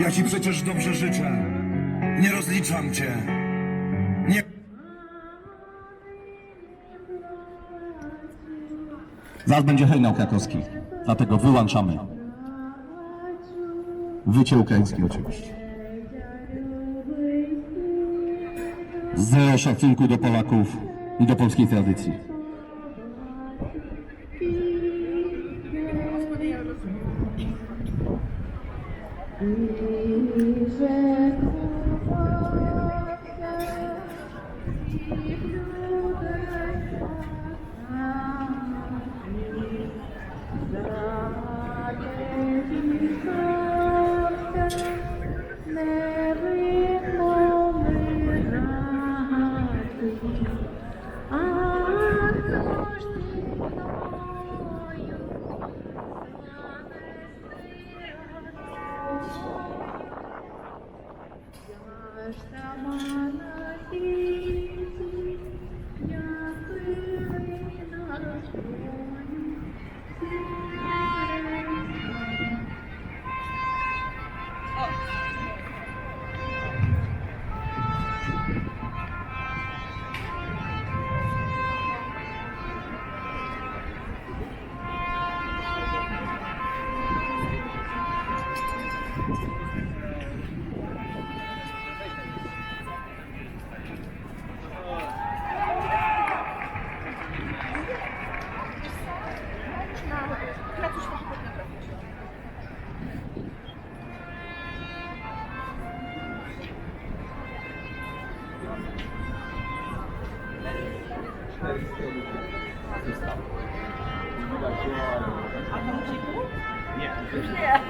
Ja ci przecież dobrze życzę. Nie rozliczam cię. Nie. Zaraz będzie hejnał krakowski, dlatego wyłączamy. Wycie ukraińskie oczywiście. Zero szacunku do Polaków i do polskiej tradycji. Israel.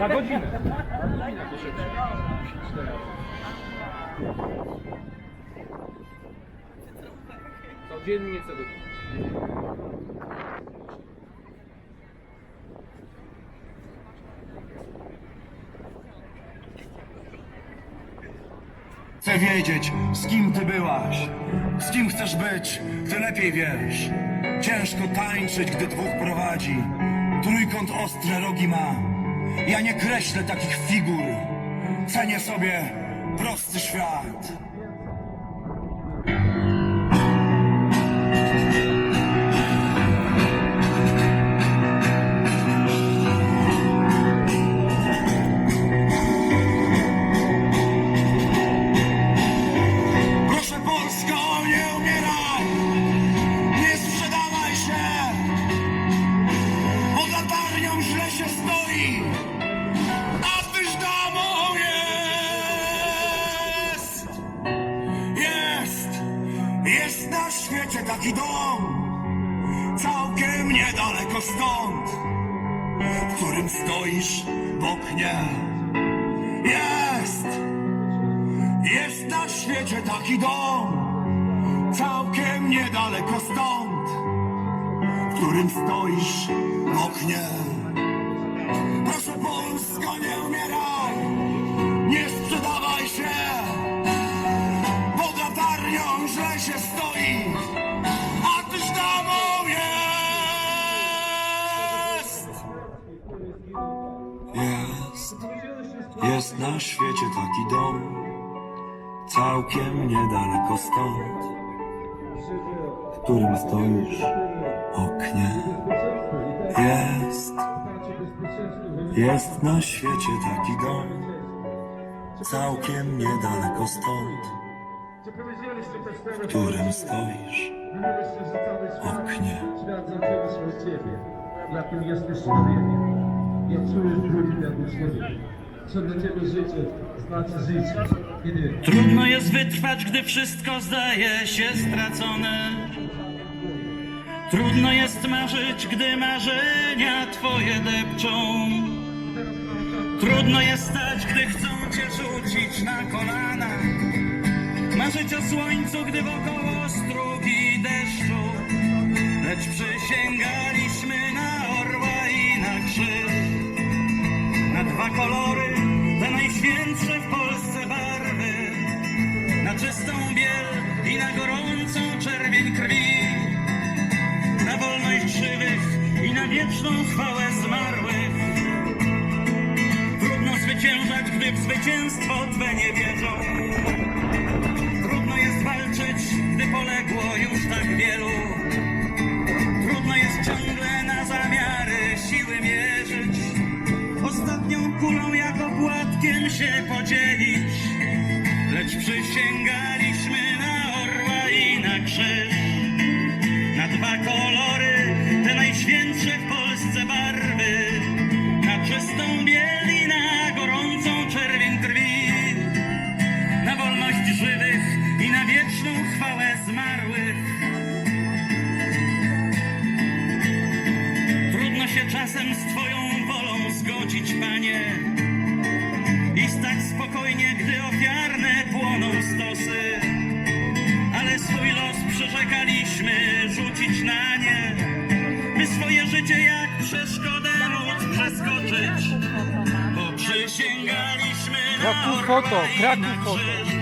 Na godzinę. Codziennie co godzinę. Chcę wiedzieć, z kim ty byłaś. Z kim chcesz być, ty lepiej wiesz. Ciężko tańczyć, gdy dwóch prowadzi. Trójkąt ostre rogi ma. Ja nie kreślę takich figur. Cenię sobie prosty świat. Taki dom Całkiem niedaleko stąd W którym stoisz w oknie Jest! Jest na świecie taki dom, całkiem niedaleko stąd, w którym stoisz w oknie. Na świecie taki dom całkiem niedaleko stąd, w którym stoisz oknie. Jest, jest na świecie taki dom, całkiem niedaleko stąd, w którym stoisz oknie. Jakim jesteś człowiekiem. Ja czuję dużo winy w Ciebie życie znaczy życie. Kiedy Trudno jest wytrwać, gdy wszystko zdaje się stracone. Trudno jest marzyć, gdy marzenia twoje depczą. Trudno jest stać, gdy chcą cię rzucić na kolana. Marzyć o słońcu, gdy wokoło strugi deszczu. Lecz przysięgaliśmy na orła i na krzyż. Na dwa kolory, najświętsze w Polsce barwy. Na czystą biel i na gorącą czerwień krwi. Na wolność żywych i na wieczną chwałę zmarłych. Trudno zwyciężać gdy w zwycięstwo Twe nie wierzą. Się podzielić. Lecz przysięgaliśmy na orła i na krzyż. Na dwa kolory, te najświętsze w Polsce barwy. Na czystą biel i na gorącą czerwień krwi. Na wolność żywych i na wieczną chwałę zmarłych. Trudno się czasem z Twoją wolą zgodzić, Panie. Przyrzekaliśmy rzucić na nie, by swoje życie jak przeszkodę móc przeskoczyć. Bo przysięgaliśmy na Kraków orła foto, i Kraków na foto. krzyż.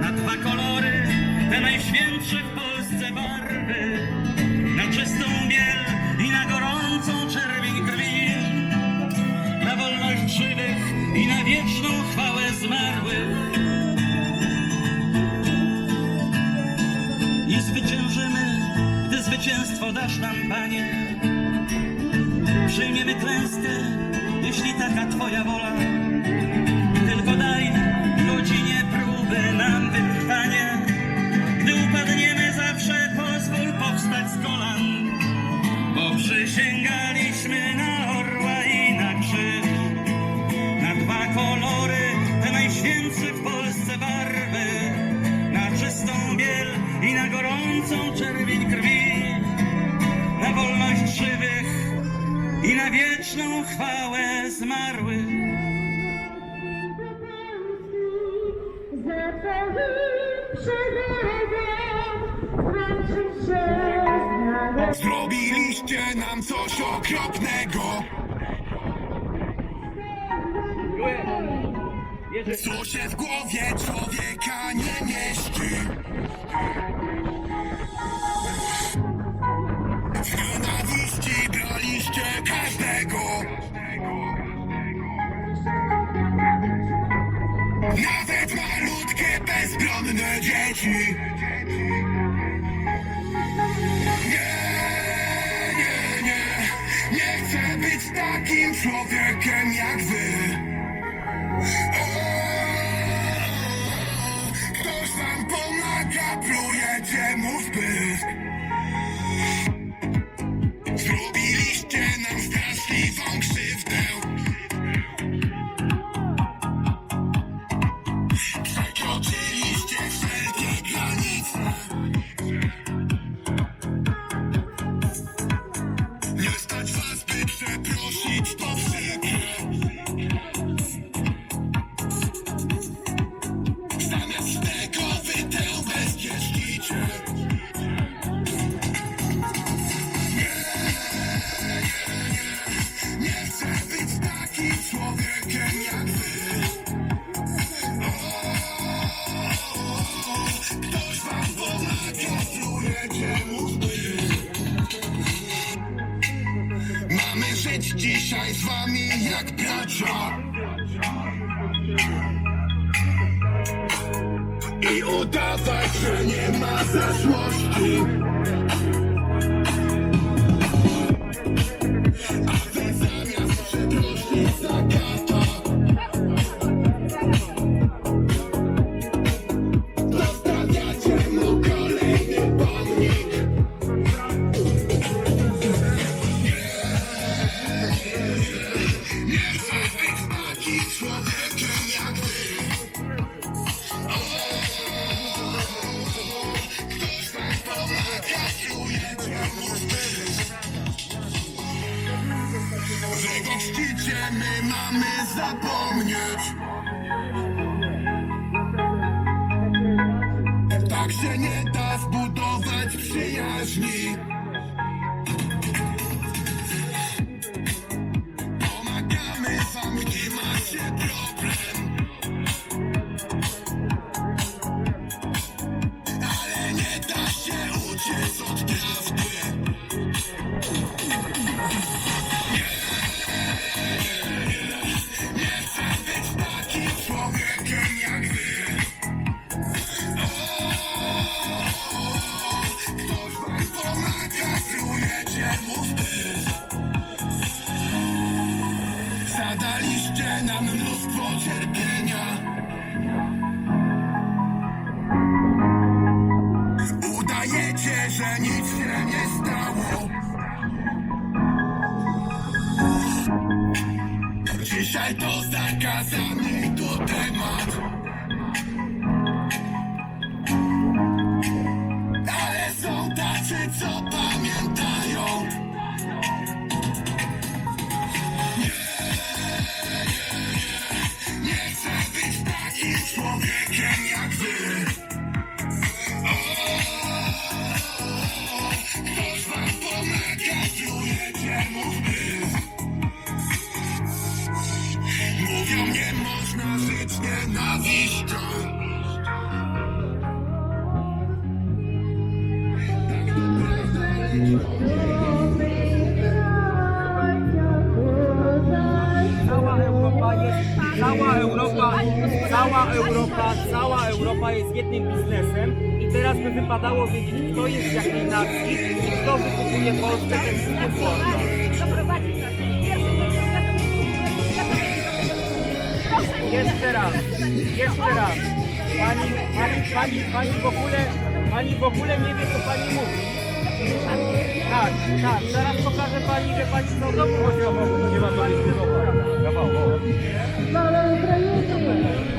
Na dwa kolory, te najświętsze w Polsce barwy. Na czystą biel i na gorącą czerwień krwi. Na wolność żywych i na wieczną chwałę zmarłych. Zwycięstwo dasz nam, Panie. Przyjmiemy klęskę, jeśli taka Twoja wola. Tylko daj godzinie próby nam wytrwanie. Gdy upadniemy zawsze, pozwól powstać z kolan. Bo przysięgaliśmy chwałę. Zrobiliście nam coś okropnego Co się w głowie człowieka nie mieści bezbronne dzieci. Nie, nie, nie. Nie chcę być takim człowiekiem jak wy I udawać, że nie ma zaszłości człowiekiem jak pomaga, czujecie mu my mamy zapomnieć cierpienia. Udajecie, że nic się nie stało. Dzisiaj to zakazany to temat cała Europa, cała Europa jest jednym biznesem i teraz by wypadało wiedzieć, kto jest z jakiej nacji i kto wykupuje Polskę ten. Jeszcze raz, jeszcze raz. Pani, pani, pani, pani w ogóle, pani w ogóle nie wie, co pani mówi. Tak, tak, zaraz pokażę pani, że pani są dobrą osobą. Nie ma pani tego kawałka. No ale Ukraińcy!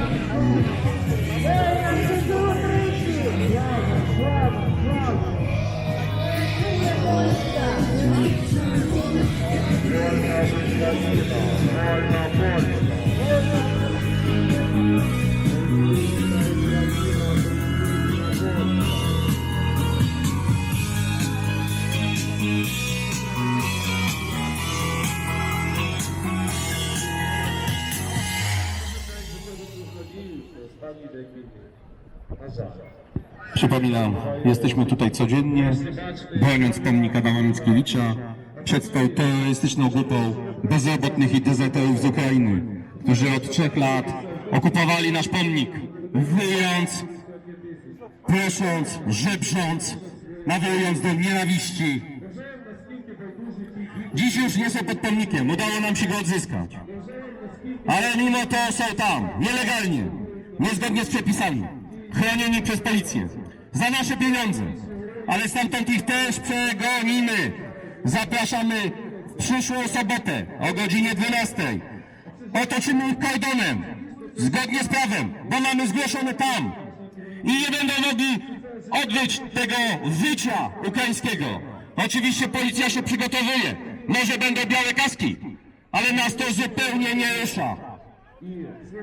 Реальная жизнь, реальная боль. Przypominam, jesteśmy tutaj codziennie, broniąc pomnika Adama Mickiewicza przed tą terrorystyczną grupą bezrobotnych i dezerterów z Ukrainy, którzy od trzech lat okupowali nasz pomnik, wyjąc, prosząc, żebrząc, nawołując do nienawiści. Dziś już nie są pod pomnikiem, udało nam się go odzyskać. Ale mimo to są tam, nielegalnie, niezgodnie z przepisami, chronieni przez policję, za nasze pieniądze. Ale stamtąd ich też przegonimy. Zapraszamy w przyszłą sobotę o godzinie 12. Otoczymy ich kordonem, zgodnie z prawem, bo mamy zgłoszone tam. I nie będą mogli odbyć tego wycia ukraińskiego. Oczywiście policja się przygotowuje. Może będą białe kaski, ale nas to zupełnie nie rusza.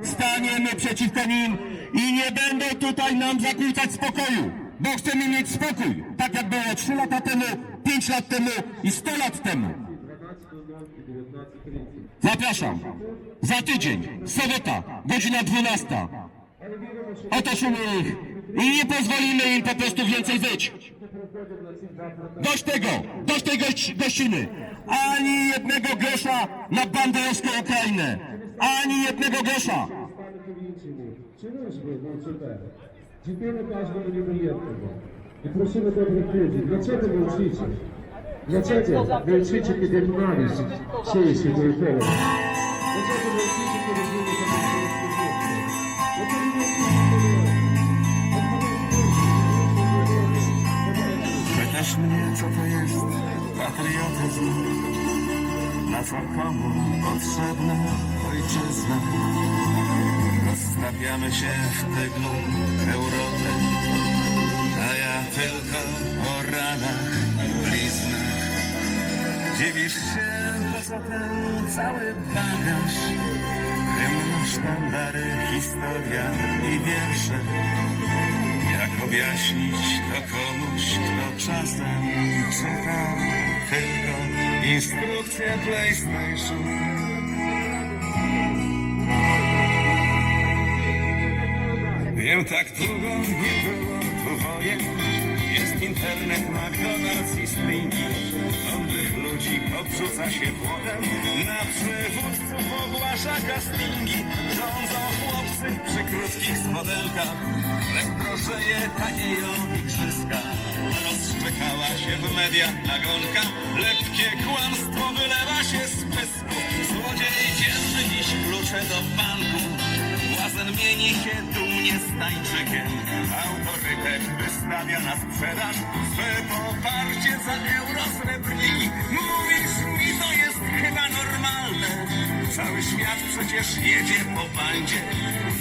Staniemy przeciwko nim i nie będą tutaj nam zakłócać spokoju, bo chcemy mieć spokój, tak jak było 3 lata temu, 5 lat temu i 100 lat temu. Zapraszam. Za tydzień, sobota, godzina 12. Otoczymy ich i nie pozwolimy im po prostu więcej być. Dość tego, dość tej gości, gościny. Ani jednego grosza na banderowską Ukrainę. Ani jednego grosza. Dziękujemy każdemu niewyjętemu. I prosimy dobrych ludzi, dlaczego milczycie? Dlaczego milczycie, kiedy nienawiść sieje się dookoła? Dlaczego milczycie, kiedy Pytasz mnie, co to jest patriotyzm? Na co komu potrzebna ojczyzna? Rozstawiamy się w tyglu Europy, a ja tylko o ranach i bliznach. Dziwisz się, po co ten cały bagaż? Hymn, sztandary, historia i wiersze. Jak objaśnić to komuś, kto czasem czyta tylko instrukcję PlayStation? Wiem, tak długo nie było tu wojen. Jest internet, McDonald's i stringi. Mądrych ludzi obrzuca się błotem. Na przywódców ogłasza castingi. Rządzą chłopcy przy krótkich spodenkach. Lecz drożeje tanieją igrzyska. Rozczekałaś się w media nagonka, lekkie kłamstwo wylewa się z pysku. Złodziej dzierży dziś klucze do banku, błazen mieni się dumnie z tańczykiem. Autorytet wystawia na sprzedaż swe poparcie za euro srebrniki. Mówisz mi, to jest chyba normalne, cały świat przecież jedzie po bandzie.